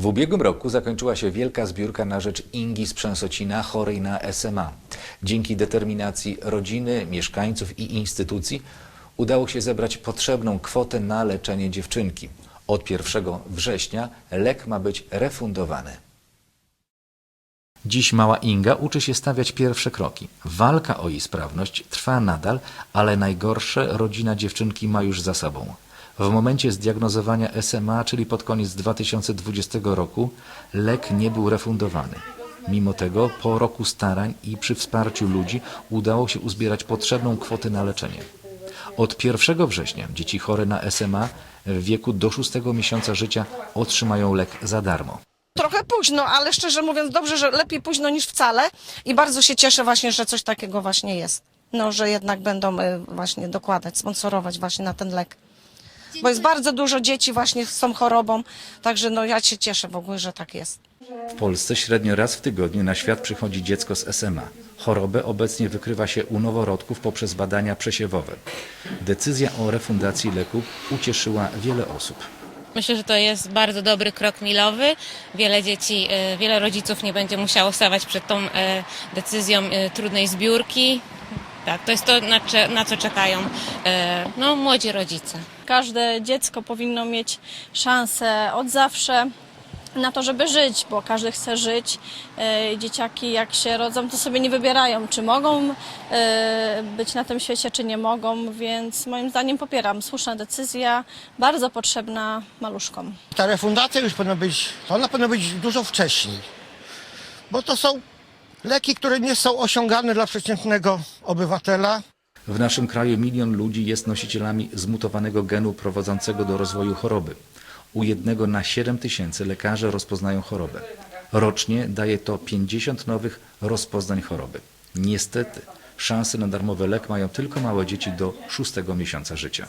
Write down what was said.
W ubiegłym roku zakończyła się wielka zbiórka na rzecz Ingi z Przęsocina, chorej na SMA. Dzięki determinacji rodziny, mieszkańców i instytucji udało się zebrać potrzebną kwotę na leczenie dziewczynki. Od 1 września lek ma być refundowany. Dziś mała Inga uczy się stawiać pierwsze kroki. Walka o jej sprawność trwa nadal, ale najgorsze rodzina dziewczynki ma już za sobą. W momencie zdiagnozowania SMA, czyli pod koniec 2020 roku, lek nie był refundowany. Mimo tego, po roku starań i przy wsparciu ludzi udało się uzbierać potrzebną kwotę na leczenie. Od 1 września dzieci chore na SMA w wieku do 6 miesiąca życia otrzymają lek za darmo. Trochę późno, ale szczerze mówiąc dobrze, że lepiej późno niż wcale i bardzo się cieszę właśnie, że coś takiego właśnie jest. No, że jednak będą y, właśnie dokładać, sponsorować właśnie na ten lek. Bo jest bardzo dużo dzieci właśnie z tą chorobą, także no ja się cieszę w ogóle, że tak jest. W Polsce średnio raz w tygodniu na świat przychodzi dziecko z SMA. Chorobę obecnie wykrywa się u noworodków poprzez badania przesiewowe. Decyzja o refundacji leków ucieszyła wiele osób. Myślę, że to jest bardzo dobry krok milowy. Wiele dzieci, e, wiele rodziców nie będzie musiało stawać przed tą e, decyzją e, trudnej zbiórki. Tak, to jest to, na, na co czekają e, no, młodzi rodzice. Każde dziecko powinno mieć szansę od zawsze na to, żeby żyć, bo każdy chce żyć. E, Dzieciaki jak się rodzą, to sobie nie wybierają, czy mogą e, być na tym świecie, czy nie mogą, więc moim zdaniem popieram. Słuszna decyzja, bardzo potrzebna maluszkom. Ta refundacja już powinna być, to ona powinna być dużo wcześniej. Bo to są leki, które nie są osiągalne dla przeciętnego obywatela. W naszym kraju milion ludzi jest nosicielami zmutowanego genu prowadzącego do rozwoju choroby. U jednego na 7 tysięcy lekarze rozpoznają chorobę. Rocznie daje to 50 nowych rozpoznań choroby. Niestety, szanse na darmowy lek mają tylko małe dzieci do 6 miesiąca życia.